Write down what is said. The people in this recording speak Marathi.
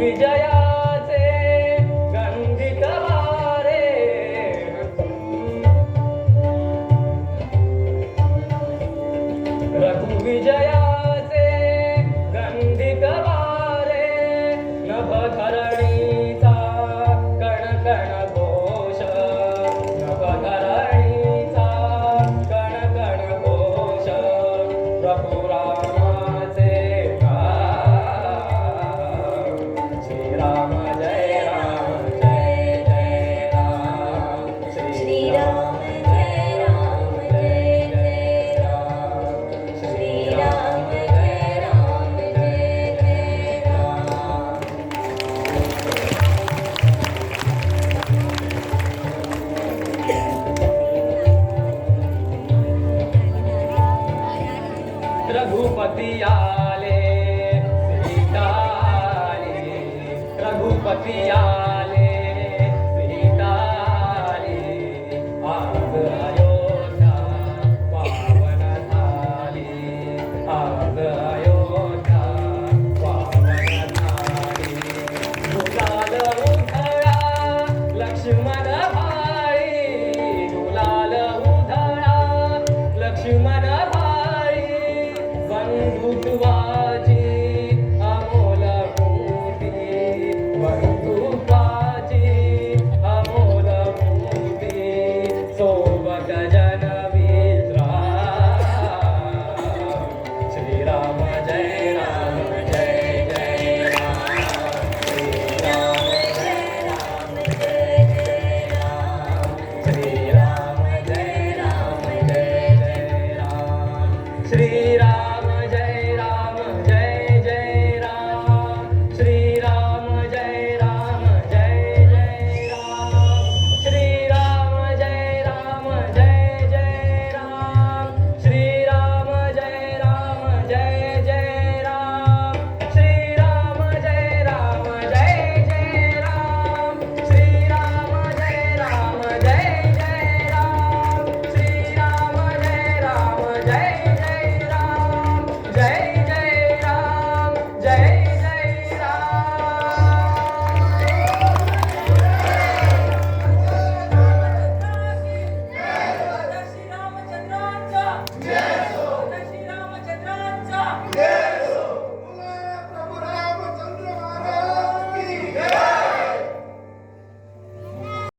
विजयाचे गंधित वारे रघुविजयाचे गंधित वारे नभधरणीचा कणकण घोष. नभधरणीचा कणकण घोष. रघुरा रघुपती आले सीता आले रघुपती आले